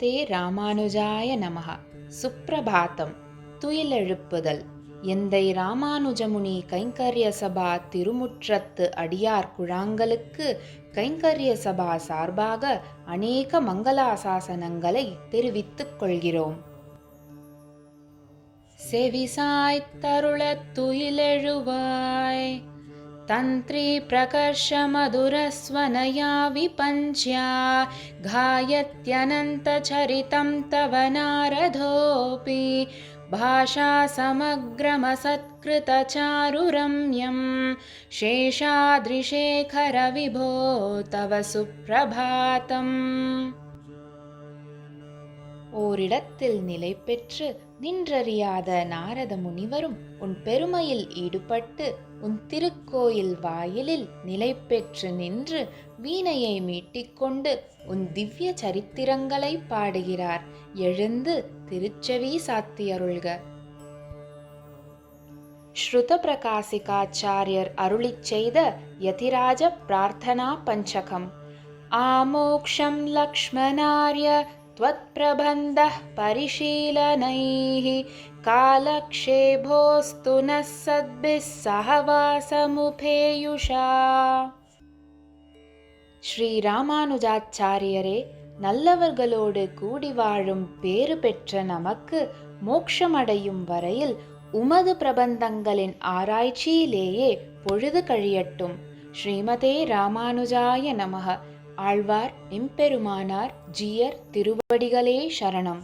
ஸ்ரீமதே ராமானுஜாய நமக சுப்பிரபாத்தம் துயிலெழுப்புதல். எந்தை ராமானுஜமுனி கைங்கரிய சபா திருமுற்றத்து அடியார் குழாங்களுக்கு கைங்கரிய சபா சார்பாக அநேக மங்களாசாசனங்களை தெரிவித்துக் கொள்கிறோம். செவிசாய் தருள துயிலெழுவாய். तन्त्री प्रकर्षमधुरस्वनया विपञ्च्या घायत्यनन्तचरितं तव नारदोऽपि भाषासमग्रमसत्कृतचारुरम्यं शेषाद्रिशेखरविभो तव सुप्रभातम् ஓரிடத்தில் நிலை பெற்று நின்றறியாத நாரத முனிவரும் உன் பெருமையில் ஈடுபட்டு உன் திருக்கோயில் வாயிலில் நிலை பெற்று நின்று வீணையை மீட்டிக்கொண்டு உன் திவ்ய சரித்திரங்களை பாடுகிறார் எழுந்து திருச்செவி சாத்தியருள்க ஸ்ருத பிரகாசிகாச்சாரியர் அருளிச் செய்த யதிராஜ பிரார்த்தனா பஞ்சகம் ஆமோக்ஷம் லக்ஷ்மணார்ய त्वत्प्रबन्धः परिशीलनैः कालक्षेभोऽस्तु नः सद्भिः सहवासमुपेयुषा ஸ்ரீராமானுஜாச்சாரியரே நல்லவர்களோடு கூடி வாழும் பேறு பெற்ற நமக்கு மோட்சமடையும் வரையில் உமது பிரபந்தங்களின் ஆராய்ச்சியிலேயே பொழுது கழியட்டும் ஸ்ரீமதே ராமானுஜாய நமக ஆழ்வார் எம்பெருமானார் ஜியர் திருவடிகளே சரணம்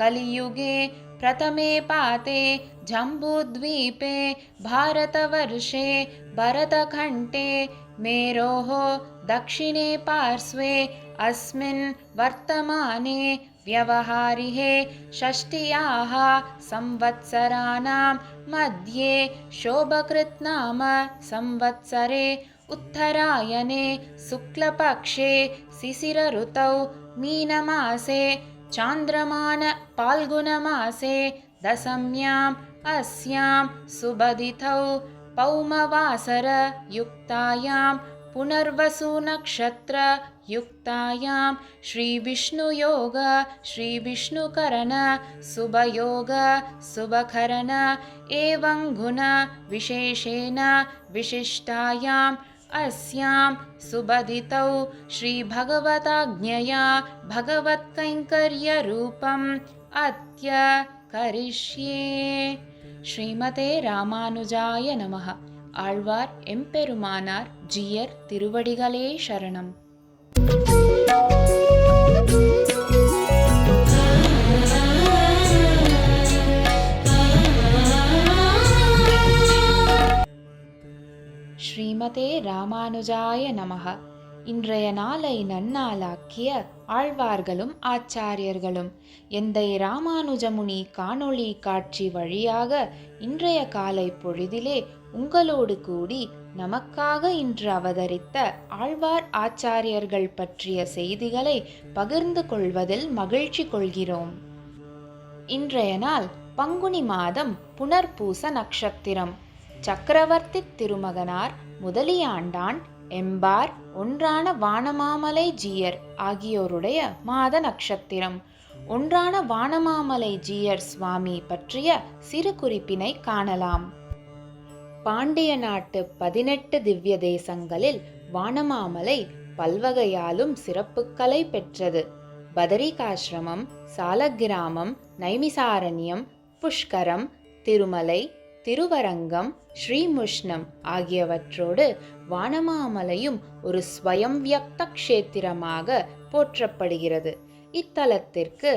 कलियुगे प्रथमे पाते जम्बूद्वीपे भारतवर्षे भरतखण्डे मेरोः दक्षिणे पार्श्वे अस्मिन् वर्तमाने व्यवहारिहे षष्ट्याः संवत्सराणां मध्ये शोभकृत्नाम संवत्सरे उत्तरायणे शुक्लपक्षे शिशिरऋतौ मीनमासे चान्द्रमान फाल्गुनमासे दशम्याम् अस्यां सुबदितौ पौमवासरयुक्तायां पुनर्वसुनक्षत्रयुक्तायां श्रीविष्णुयोग श्रीविष्णुकरण शुभयोग शुभकरण एवं गुणविशेषेण विशिष्टायाम् अस्यां सुबदितौ श्रीभगवताज्ञया भगवत्कैङ्कर्यरूपम् अद्य करिष्ये ஸ்ரீமதே ராமானுஜாய நமः ஆழ்வார் எம்பெருமானார் ஜியர் திருவடிகளே சரணம் ஸ்ரீமதே ராமானுஜாய நமக. இன்றைய நாளை நன்னாளாக்கிய ஆழ்வார்களும் ஆச்சாரியர்களும் எந்தை ராமானுஜமுனி காணொளி காட்சி வழியாக இன்றைய காலை பொழுதிலே உங்களோடு கூடி நமக்காக இன்று அவதரித்த ஆழ்வார் ஆச்சாரியர்கள் பற்றிய செய்திகளை பகிர்ந்து கொள்வதில் மகிழ்ச்சி கொள்கிறோம். இன்றைய நாள் பங்குனி மாதம் புனர்பூச நட்சத்திரம் சக்கரவர்த்தி திருமகனார் முதலியாண்டான் எம்பார் ஒன்றான வானமாமலை ஜீயர் ஆகியோருடைய மாத நட்சத்திரம். ஒன்றான வானமாமலை ஜீயர் சுவாமி பற்றிய சிறு குறிப்பினை காணலாம். பாண்டிய நாட்டு பதினெட்டு திவ்ய தேசங்களில் வானமாமலை பல்வகையாலும் சிறப்புக்களை பெற்றது. பதரிகாசிரமம் சாலக்கிராமம் நைமிசாரண்யம் புஷ்கரம் திருமலை திருவரங்கம் ஸ்ரீமுஷ்ணம் ஆகியவற்றோடு வானமாமலையும் ஒரு ஸ்வயம் வியக்த க்ஷேத்திரமாக போற்றப்படுகிறது. இத்தலத்திற்கு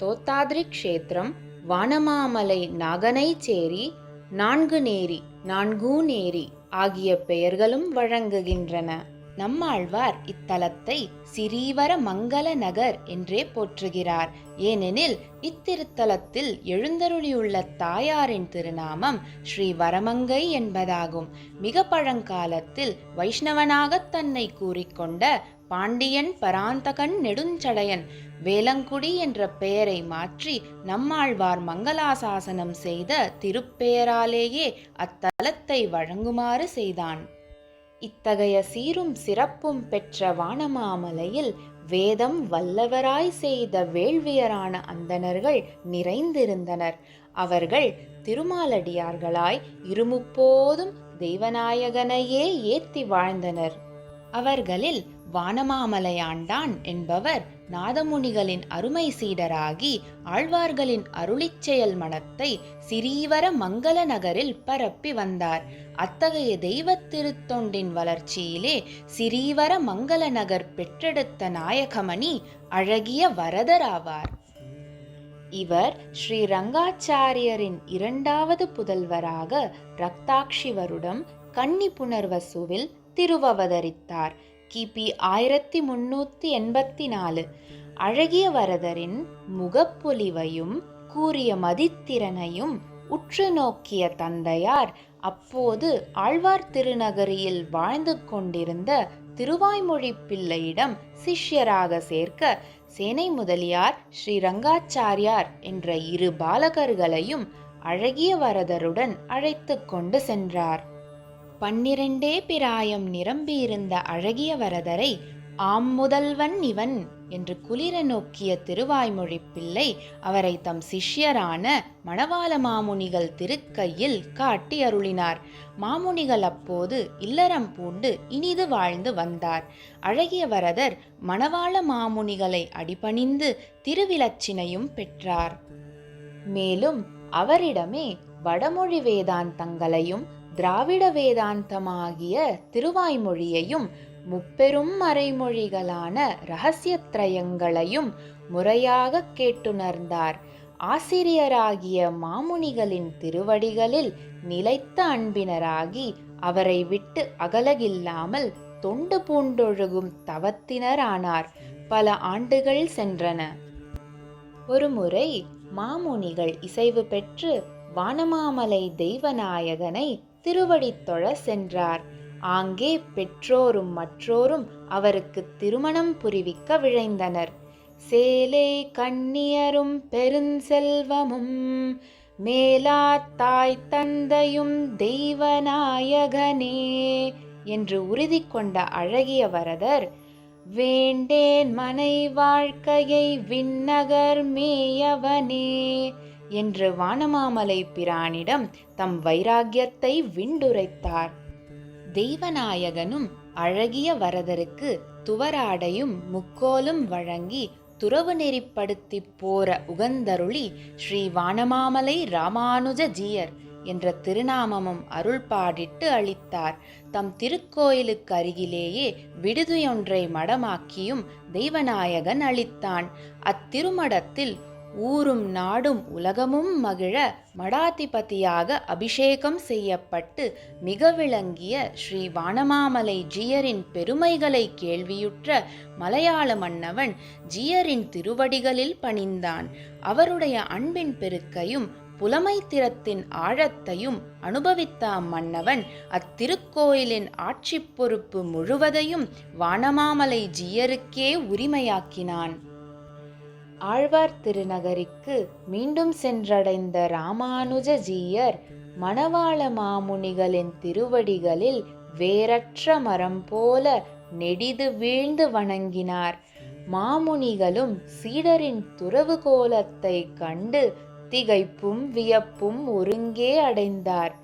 தோத்தாத்ரி க்ஷேத்திரம் வானமாமலை நாகனைச்சேரி நான்கு நேரி நான்கூநேரி ஆகிய பெயர்களும் வழங்குகின்றன. நம்மாழ்வார் இத்தலத்தை சிறீவர மங்கள நகர் என்றே போற்றுகிறார். ஏனெனில் இத்திருத்தலத்தில் எழுந்தருளியுள்ள தாயாரின் திருநாமம் ஸ்ரீ வரமங்கை என்பதாகும். மிக பழங்காலத்தில் வைஷ்ணவனாக தன்னை கூறிக்கொண்ட பாண்டியன் பராந்தகன் நெடுஞ்சடையன் வேலங்குடி என்ற பெயரை மாற்றி நம்மாழ்வார் மங்களாசாசனம் செய்த திருப்பெயராலேயே அத்தலத்தை வழங்குமாறு செய்தான். இத்தகைய சீரும் சிறப்பும் பெற்ற வானமாமலையில் வேதம் வல்லவராய் செய்த வேள்வியரான அந்தணர்கள் நிறைந்திருந்தனர். அவர்கள் திருமாலடியார்களாய் இருமுப்போதும் தெய்வநாயகனையே ஏத்தி வாழ்ந்தனர். அவர்களில் வானமாமலையாண்டான் என்பவர் நாதமுனிகளின் அருமை சீடராகி ஆழ்வார்களின் அருளிச்செயல் மனத்தை சிறீவர மங்கள நகரில் பரப்பி வந்தார். அத்தகைய தெய்வத் திருத்தொண்டின் வளர்ச்சியிலே சிறீவர மங்கள நகர் பெற்றெடுத்த நாயகமணி அழகிய வரதராவார் இவர் ஸ்ரீ ரங்காச்சாரியரின் இரண்டாவது புதல்வராக ரக்தாக்ஷி வருடம் கன்னி புனர்வசுவில் திருவவதரித்தார். கிபி ஆயிரத்தி முன்னூத்தி எண்பத்தி நாலு அழகிய வரதரின் முகப்பொலிவையும் கூறிய மதித்திறனையும் உற்று நோக்கிய தந்தையார் அப்போது ஆழ்வார் திருநகரியில் வாழ்ந்து கொண்டிருந்த திருவாய்மொழி பிள்ளையிடம் சிஷ்யராக சேர்க்க சேனை முதலியார் ஸ்ரீ ரங்காச்சாரியார் என்ற இரு பாலகர்களையும் அழகிய வரதருடன் அழைத்து கொண்டு சென்றார். பன்னிரண்டே பிராயம் நிரம்பியிருந்த அழகிய வரதரை ஆம் முதல்வன் இவன் என்று குளிர நோக்கிய திருவாய்மொழி பிள்ளை அவரை தம் சிஷ்யரான மணவாள மாமுனிகள் திருக்கையில் காட்டி அருளினார். மாமுனிகள் அப்போது இல்லறம் பூண்டு இனிது வாழ்ந்து வந்தார். அழகிய வரதர் மணவாள மாமுனிகளை அடிபணிந்து திருவிலச்சினையும் பெற்றார். மேலும் அவரிடமே வடமொழி வேதாந்தங்களையும் திராவிட வேதாந்தமாகிய திருவாய்மொழியையும் முப்பெரும் மறைமொழிகளான இரகசியத்ரயங்களையும் முறையாக கேட்டுணர்ந்தார். ஆசிரியராகிய மாமுனிகளின் திருவடிகளில் நிலைத்த அன்பினராகி அவரை விட்டு அகலகில்லாமல் தொண்டு பூண்டொழுகும் தவத்தினரானார். பல ஆண்டுகள் சென்றன. ஒருமுறை மாமுனிகள் இசைவு பெற்று வானமாமலை தெய்வநாயகனை திருவடித்தொழ சென்றார். ஆங்கே பெற்றோரும் மற்றோரும் அவருக்கு திருமணம் புரிவிக்க விழைந்தனர். சேலே கண்ணியரும் பெருஞ்செல்வமும் மேலா தாய் தந்தையும் தெய்வநாயகனே என்று உறுதி கொண்ட அழகிய வரதர் வேண்டேன் மனை வாழ்க்கையை விண்ணகர் மேயவனே என்று வானமாமலை பிரானிடம் தம் வைராக்கியத்தை விண்டுரைத்தார். தெய்வநாயகனும் அழகிய வரதருக்கு துவராடையும் முக்கோலும் வழங்கி துறவு நெறிப்படுத்தி போற உகந்தருளி ஸ்ரீ வானமாமலை ராமானுஜ ஜீயர் என்ற திருநாமமும் அருள் பாடிட்டு அளித்தார். தம் திருக்கோயிலுக்கு அருகிலேயே விடுதியொன்றை மடமாக்கியும் தெய்வநாயகன் அளித்தான். அத்திருமடத்தில் ஊரும் நாடும் உலகமும் மகிழ மடாதிபதியாக அபிஷேகம் செய்யப்பட்டு மிக விளங்கிய ஸ்ரீ வானமாமலை ஜியரின் பெருமைகளை கேள்வியுற்ற மலையாள மன்னவன் ஜியரின் திருவடிகளில் பணிந்தான். அவருடைய அன்பின் பெருக்கையும் புலமைத்திறத்தின் ஆழத்தையும் அனுபவித்த அம்மன்னவன் அத்திருக்கோயிலின் ஆட்சி பொறுப்பு முழுவதையும் வானமாமலை ஜியருக்கே உரிமையாக்கினான். ஆழ்வார் திருநகரிக்கு மீண்டும் சென்றடைந்த ராமானுஜ ஜீயர் மணவாள மாமுனிகளின் திருவடிகளில் வேரற்ற மரம் போல நெடிது வீழ்ந்து வணங்கினார். மாமுனிகளும் சீடரின் துறவு கோலத்தை கண்டு திகைப்பும் வியப்பும் ஒருங்கே அடைந்தார்.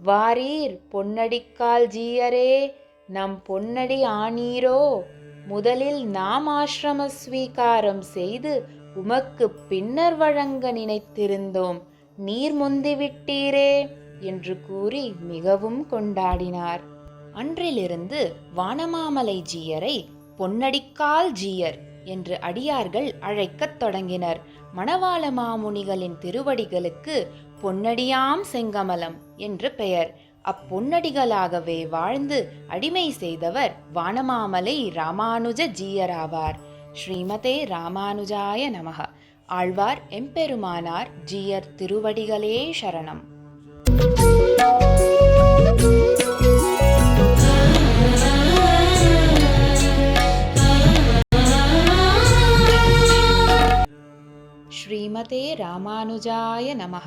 வாரீர் பொன்னடிக்கால் ஜீயரே நம் பொன்னடி ஆனீரோ முதலில் நாம் ஆசிரம ஸ்வீகாரம் செய்து உமக்கு பின்னர் வழங்க நினைத்திருந்தோம். நீர் முந்திவிட்டீரே என்று கூறி மிகவும் கொண்டாடினார். அன்றிலிருந்து வானமாமலை ஜீயரை பொன்னடிக்கால் ஜீயர் என்று அடியார்கள் அழைக்கத் தொடங்கினர். மணவாள மாமுனிகளின் திருவடிகளுக்கு பொன்னடியாம் செங்கமலம் என்று பெயர். அப்பொன்னடிகளாகவே வாழ்ந்து அடிமை செய்தவர் வானமாமலை ராமானுஜ ஜீயராவார். ஸ்ரீமதே ராமானுஜாய நமக. ஆழ்வார் எம்பெருமானார் ஜீயர் திருவடிகளே சரணம். ஸ்ரீமதே ராமானுஜாய நமக.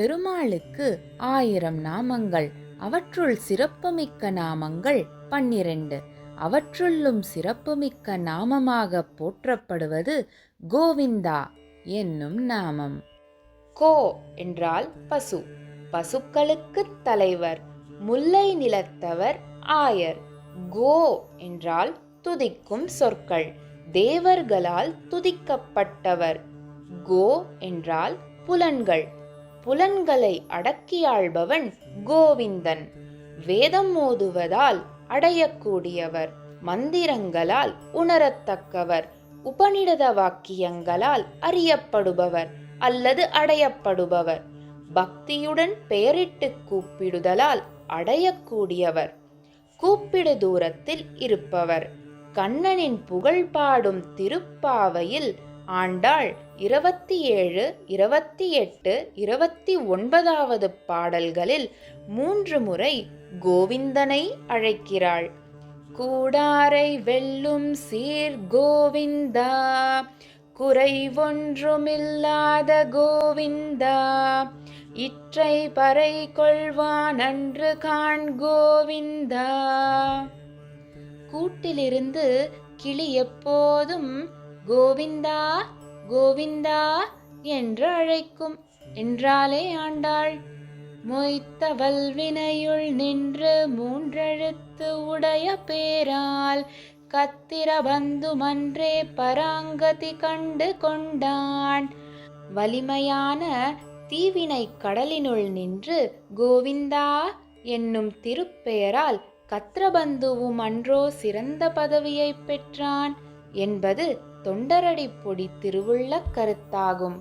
பெருமாளுக்கு ஆயிரம் நாமங்கள் அவற்றுள் சிறப்புமிக்க நாமங்கள் பன்னிரண்டு. அவற்றுள்ளும் சிறப்புமிக்க நாமமாக போற்றப்படுவது கோவிந்தா என்னும் நாமம். கோ என்றால் பசு. பசுக்களுக்குத் தலைவர் முல்லை நிலத்தவர் ஆயர். கோ என்றால் துதிக்கும் சொற்கள் தேவர்களால் துதிக்கப்பட்டவர். கோ என்றால் புலன்கள். புலன்களை அடக்கியாள்பவன் கோவிந்தன். வேதம் ஓதுவதால் அடையக்கூடியவர் மந்திரங்களால் உணரத்தக்கவர் உபநிடத வாக்கியங்களால் அறியப்படுபவர் அல்லது அடையப்படுபவர். பக்தியுடன் பெயரிட்டு கூப்பிடுதலால் அடையக்கூடியவர் கூப்பிடு தூரத்தில் இருப்பவர். கண்ணனின் புகழ் பாடும் திருப்பாவையில் ஆண்டாள் இருபத்தி ஏழு இருபத்தி எட்டு இருபத்தி ஒன்பதாவது பாடல்களில் மூன்று முறை கோவிந்தனை அழைக்கிறாள். கூடாரை வெல்லும் சீர் கோவிந்தா குறைவொன்றுமில்லாத கோவிந்தா இற்றை பறை கொள்வான் அன்று காண் கோவிந்தா. கூட்டிலிருந்து கிளி எப்போதும் கோவிந்தா கோவிந்தா என்று அழைக்கும். என்றாலே ஆண்டாள். மொய்த்த வல்வினையுள் நின்று மூன்றெழுத்து உடைய பேரால் கத்திர பந்துமன்றே பராங்கதி கண்டு கொண்டான். வலிமையான தீவினை கடலினுள் நின்று கோவிந்தா என்னும் திருப்பெயரால் கத்திரபந்துவும் அன்றோ சிறந்த பதவியை பெற்றான் என்பது தொண்டரடி பொடி திருவுள்ள கருத்தாகும்.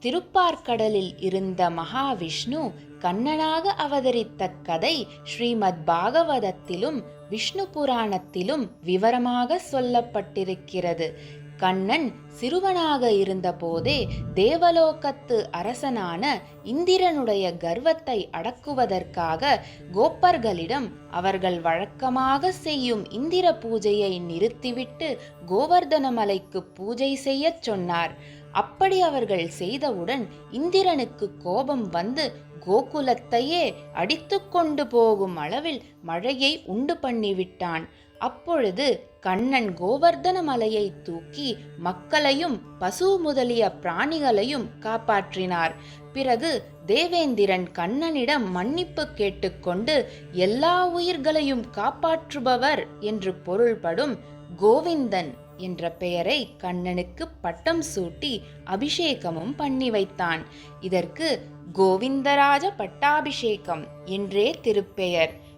திருப்பார்கடலில் இருந்த மகாவிஷ்ணு கண்ணனாக அவதரித்த கதை ஸ்ரீமத் பாகவதத்திலும் விஷ்ணு புராணத்திலும் விவரமாக சொல்லப்பட்டிருக்கிறது. கண்ணன் சிறுவனாக இருந்தபோதே தேவலோகத்து அரசனான இந்திரனுடைய கர்வத்தை அடக்குவதற்காக கோப்பர்களிடம் அவர்கள் வழக்கமாக செய்யும் இந்திர பூஜையை நிறுத்திவிட்டு கோவர்தன மலைக்கு பூஜை செய்யச் சொன்னார். அப்படி அவர்கள் செய்தவுடன் இந்திரனுக்கு கோபம் வந்து கோகுலத்தையே அடித்து கொண்டு போகும் அளவில் மழையை உண்டு பண்ணிவிட்டான். அப்பொழுது கண்ணன் கோவர்தன மலையை தூக்கி மக்களையும் பசு முதலிய பிராணிகளையும் காப்பாற்றினார். பிறகு தேவேந்திரன் கண்ணனிடம் மன்னிப்பு கேட்டுக்கொண்டு எல்லா உயிர்களையும் காப்பாற்றுபவர் என்று பொருள்படும் கோவிந்தன் என்ற பெயரை கண்ணனுக்கு பட்டம் சூட்டி அபிஷேகமும் பண்ணி வைத்தான். இதற்கு கோவிந்தராஜ பட்டாபிஷேகம் என்றே திருப்பெயர்.